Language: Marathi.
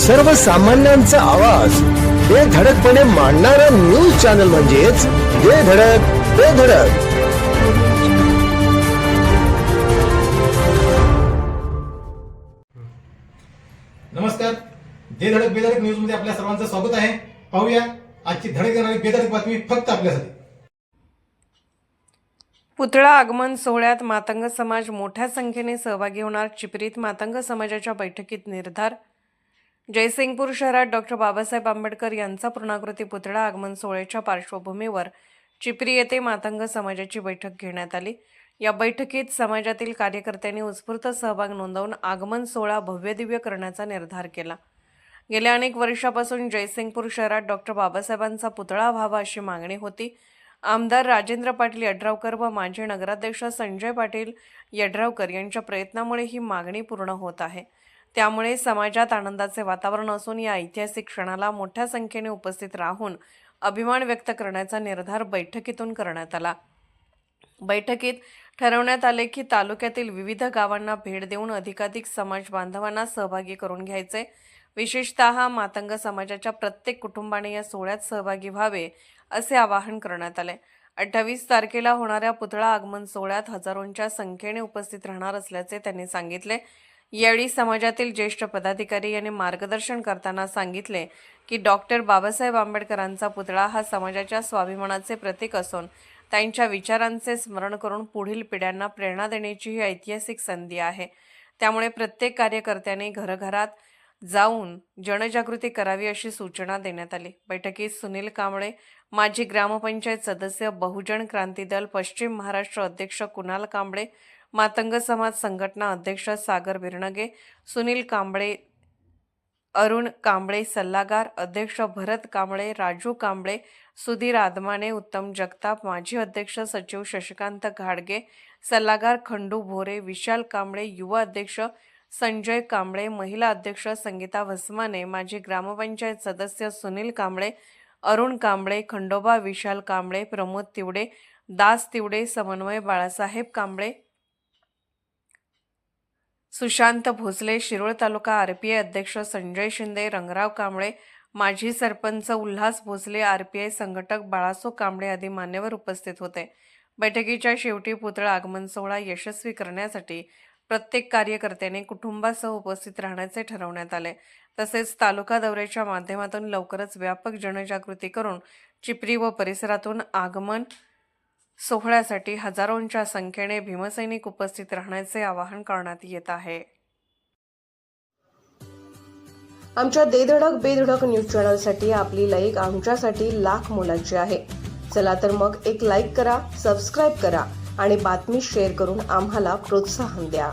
सर्वसामान्यांचा आवाज. बेधडकपणे मांडणारा न्यूज चॅनल म्हणजेच बेधडक बेधडक नमस्कार. दे धडक बेधडक न्यूजमध्ये आपल्या सर्वांचं स्वागत आहे. पाहूया आजची धडक देणारी बेधडक बातमी फक्त आपल्यासाठी. पुतळा आगमन सोहळ्यात मातंग समाज मोठ्या संख्येने सहभागी होणार. चिपरीत मातंग समाजाच्या बैठकीत निर्धार जयसिंगपूर शहरात डॉक्टर बाबासाहेब आंबेडकर यांचा पूर्णाकृती पुतळा आगमन सोहळ्याच्या पार्श्वभूमीवर चिपरी येथे मातंग समाजाची बैठक घेण्यात आली. या बैठकीत समाजातील कार्यकर्त्यांनी उत्स्फूर्त सहभाग नोंदवून आगमन सोहळा भव्यदिव्य करण्याचा निर्धार केला. गेल्या अनेक वर्षापासून जयसिंगपूर शहरात डॉक्टर बाबासाहेबांचा पुतळा व्हावा अशी मागणी होती. आमदार राजेंद्र पाटील यड्रावकर व माजी नगराध्यक्ष संजय पाटील यड्रावकर यांच्या प्रयत्नामुळे ही मागणी पूर्ण होत आहे. त्यामुळे समाजात आनंदाचे वातावरण असून या ऐतिहासिक क्षणाला मोठ्या संख्येने उपस्थित राहून अभिमान व्यक्त करण्याचा निर्धार बैठकीतून करण्यात आला. बैठकीत ठरवण्यात आले की तालुक्यातील विविध गावांना भेट देऊन अधिकाधिक समाज बांधवांना सहभागी करून घ्यायचे. विशेषतः मातंग समाजाच्या प्रत्येक कुटुंबाने या सोहळ्यात सहभागी व्हावे असे आवाहन करण्यात आले. अठ्ठावीस तारखेला होणाऱ्या पुतळा आगमन सोहळ्यात हजारोंच्या संख्येने उपस्थित राहणार असल्याचे त्यांनी सांगितले. यावेळी समाजातील ज्येष्ठ पदाधिकारी यांनी मार्गदर्शन करताना सांगितले की डॉक्टर बाबासाहेब आंबेडकरांचा पुतळा हा समाजाच्या स्वाभिमानाचे प्रतीक असून त्यांच्या विचारांचे स्मरण करून पुढील पिढ्यांना प्रेरणा देण्याची ही ऐतिहासिक संधी आहे. त्यामुळे प्रत्येक कार्यकर्त्याने घरघरात जाऊन जनजागृती करावी अशी सूचना देण्यात आली. बैठकीत सुनील कांबळे माजी ग्रामपंचायत सदस्य बहुजन क्रांती दल पश्चिम महाराष्ट्र अध्यक्ष कुणाल कांबळे मातंग समाज संघटना अध्यक्ष सागर बिरणगे सुनील कांबळे अरुण कांबळे सल्लागार अध्यक्ष भरत कांबळे राजू कांबळे सुधीर आदमाने उत्तम जगताप माजी अध्यक्ष सचिव शशिकांत घाडगे सल्लागार खंडू भोरे विशाल कांबळे युवा अध्यक्ष संजय कांबळे महिला अध्यक्ष संगीता भस्माने माजी ग्रामपंचायत सदस्य सुनील कांबळे अरुण कांबळे खंडोबा विशाल कांबळे प्रमोद तिवडे दास तिवडे समन्वय Balasaheb Kamble Sushant Bhosale Shirol taluka R P I अध्यक्ष संजय शिंदे रंगराव कांबळे माजी sarpanch Ulhas Bhosale R P I संघटक बाळासो कांबळे आदी मान्यवर उपस्थित होते. बैठकीच्या शेवटी पुतळा आगमन सोहळा यशस्वी करण्यासाठी प्रत्येक कार्यकर्त्याने कुटुंबासह उपस्थित राहण्याचे ठरवण्यात आले. तसेच तालुका दौऱ्याच्या माध्यमातून लवकरच व्यापक जनजागृती करून चिपरी व परिसरातून आगमन सोहळ्यासाठी हजारोंच्या संख्येने भीमसैनिक उपस्थित राहण्याचे आवाहन करण्यात येत आहे. आमच्या देधडक बेधडक न्यूज चॅनलसाठी आपली लाईक आमच्यासाठी लाख मोलाची आहे. चला तर मग एक लाईक करा सबस्क्राईब करा आणि बातमी शेअर करून आम्हाला प्रोत्साहन द्या.